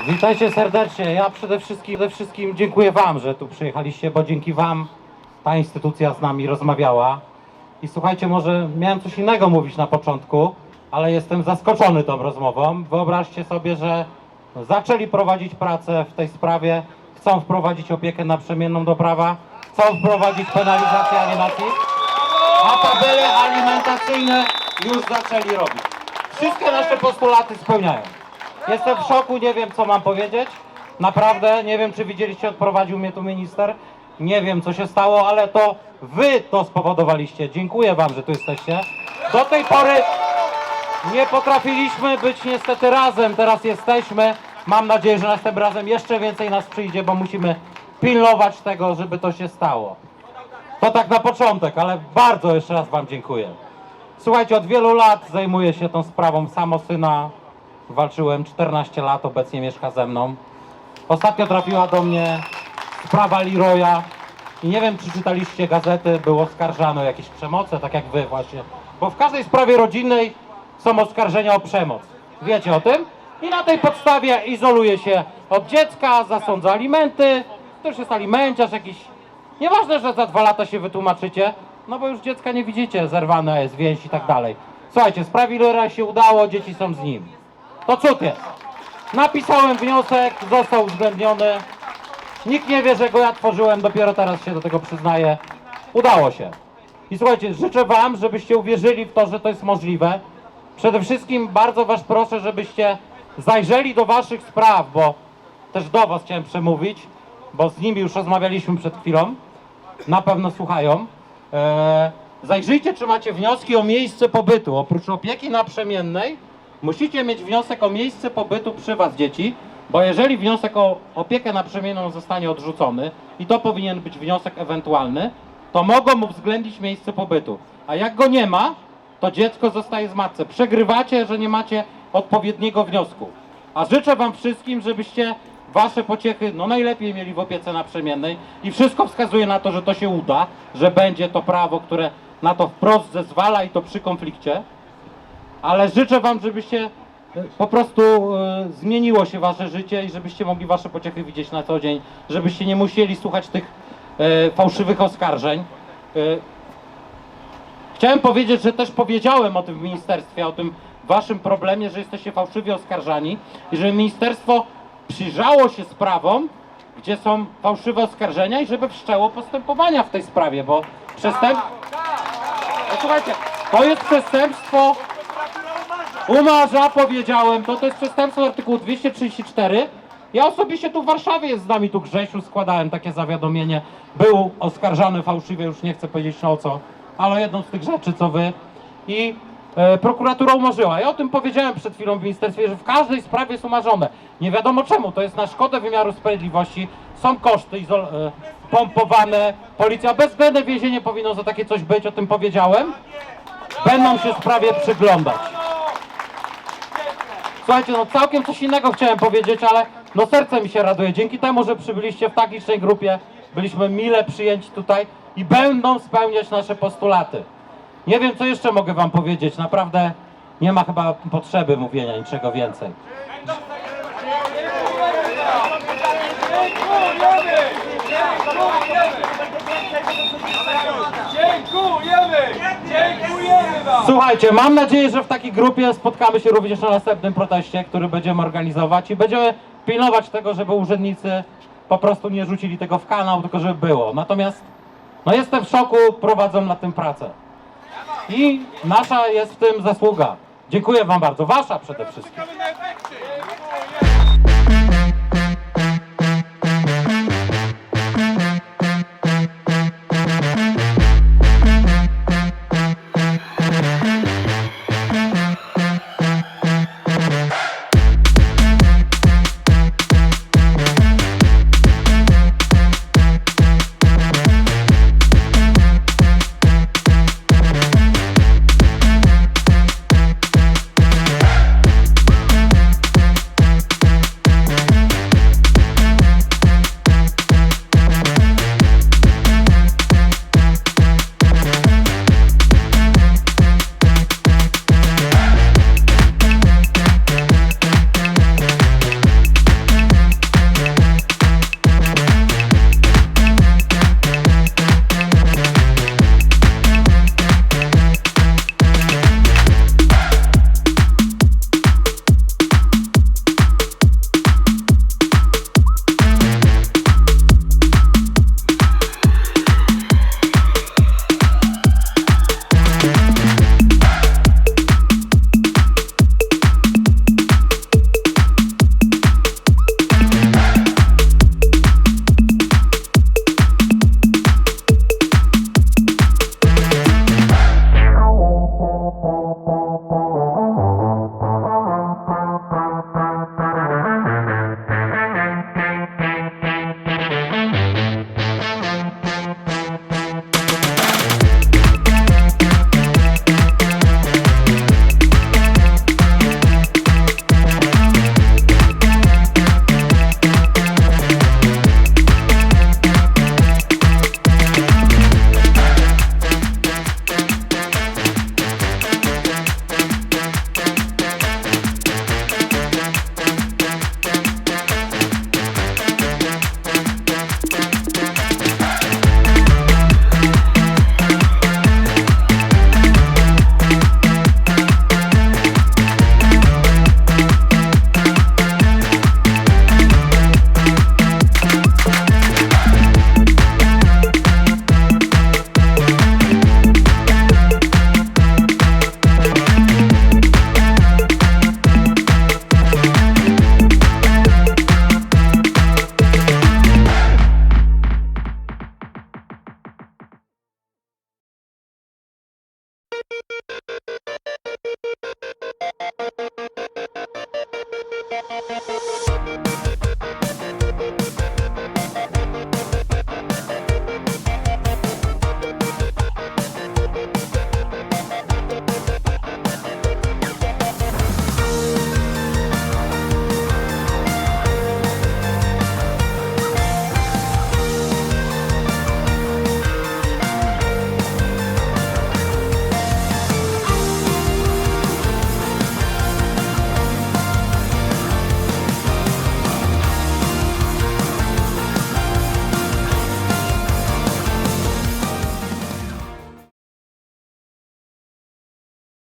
Witajcie serdecznie. Ja przede wszystkim, przede wszystkim dziękuję Wam, że tu przyjechaliście, bo dzięki Wam ta instytucja z nami rozmawiała. I słuchajcie, może miałem coś innego mówić na początku, ale jestem zaskoczony tą rozmową. Wyobraźcie sobie, że zaczęli prowadzić pracę w tej sprawie, chcą wprowadzić opiekę naprzemienną do prawa, chcą wprowadzić penalizację alienacji, a tabele alimentacyjne już zaczęli robić. Wszystkie nasze postulaty spełniają. Jestem w szoku, nie wiem co mam powiedzieć. Naprawdę, nie wiem czy widzieliście, odprowadził mnie tu minister. Nie wiem co się stało, ale to wy to spowodowaliście. Dziękuję wam, że tu jesteście. Do tej pory nie potrafiliśmy być niestety razem, teraz jesteśmy. Mam nadzieję, że następnym razem jeszcze więcej nas przyjdzie, bo musimy pilnować tego, żeby to się stało. To tak na początek, ale bardzo jeszcze raz wam dziękuję. Słuchajcie, od wielu lat zajmuję się tą sprawą samosyna. Walczyłem 14 lat, obecnie mieszka ze mną. Ostatnio trafiła do mnie sprawa Leroya i nie wiem, czy czytaliście gazety, było oskarżano o jakieś przemoce, tak jak wy właśnie. Bo w każdej sprawie rodzinnej są oskarżenia o przemoc. Wiecie o tym? I na tej podstawie izoluje się od dziecka, zasądza alimenty, to już jest alimenciarz jakiś. Nieważne, że za dwa lata się wytłumaczycie, no bo już dziecka nie widzicie, zerwana jest więź i tak dalej. Słuchajcie, sprawie Leroya się udało, dzieci są z nim. To cud jest. Napisałem wniosek, został uwzględniony. Nikt nie wie, że go ja tworzyłem, dopiero teraz się do tego przyznaję. Udało się. I słuchajcie, życzę Wam, żebyście uwierzyli w to, że to jest możliwe. Przede wszystkim bardzo Was proszę, żebyście zajrzeli do Waszych spraw, bo też do Was chciałem przemówić, bo z nimi już rozmawialiśmy przed chwilą. Na pewno słuchają. Eee, zajrzyjcie, czy macie wnioski o miejsce pobytu. Oprócz opieki naprzemiennej, musicie mieć wniosek o miejsce pobytu przy Was, dzieci, bo jeżeli wniosek o opiekę naprzemienną zostanie odrzucony, i to powinien być wniosek ewentualny, to mogą uwzględnić miejsce pobytu. A jak go nie ma, to dziecko zostaje z matce. Przegrywacie, że nie macie odpowiedniego wniosku. A życzę Wam wszystkim, żebyście Wasze pociechy no najlepiej mieli w opiece naprzemiennej i wszystko wskazuje na to, że to się uda, że będzie to prawo, które na to wprost zezwala i to przy konflikcie ale życzę Wam, żebyście e, po prostu e, zmieniło się Wasze życie i żebyście mogli Wasze pociechy widzieć na co dzień, żebyście nie musieli słuchać tych e, fałszywych oskarżeń. Chciałem powiedzieć, że też powiedziałem o tym w ministerstwie, o tym Waszym problemie, że jesteście fałszywie oskarżani i że ministerstwo przyjrzało się sprawom, gdzie są fałszywe oskarżenia i żeby wszczęło postępowania w tej sprawie, bo przestępstwo... No, słuchajcie, to jest przestępstwo Umarza, powiedziałem, to to jest przestępstwo artykułu 234. Ja osobiście tu w Warszawie jest z nami, tu Grzesiu, składałem takie zawiadomienie. Był oskarżany fałszywie, już nie chcę powiedzieć o co, ale jedną z tych rzeczy, co wy. I e, prokuratura umarzyła. Ja o tym powiedziałem przed chwilą w ministerstwie, że w każdej sprawie jest umarzone. Nie wiadomo czemu, to jest na szkodę wymiaru sprawiedliwości. Są koszty izol- e, pompowane, policja bezwzględne więzienie powinno za takie coś być, o tym powiedziałem. Będą się sprawie przyglądać. Słuchajcie, no całkiem coś innego chciałem powiedzieć, ale no serce mi się raduje. Dzięki temu, że przybyliście w tak licznej grupie, byliśmy mile przyjęci tutaj i będą spełniać nasze postulaty. Nie wiem, co jeszcze mogę wam powiedzieć. Naprawdę nie ma chyba potrzeby mówienia niczego więcej. Dziękujemy! Dziękujemy wam! Słuchajcie, mam nadzieję, że w takiej grupie spotkamy się również na następnym proteście, który będziemy organizować i będziemy pilnować tego, żeby urzędnicy po prostu nie rzucili tego w kanał, tylko żeby było. Natomiast no jestem w szoku, prowadzą nad tym pracę. I nasza jest w tym zasługa. Dziękuję wam bardzo, wasza przede wszystkim.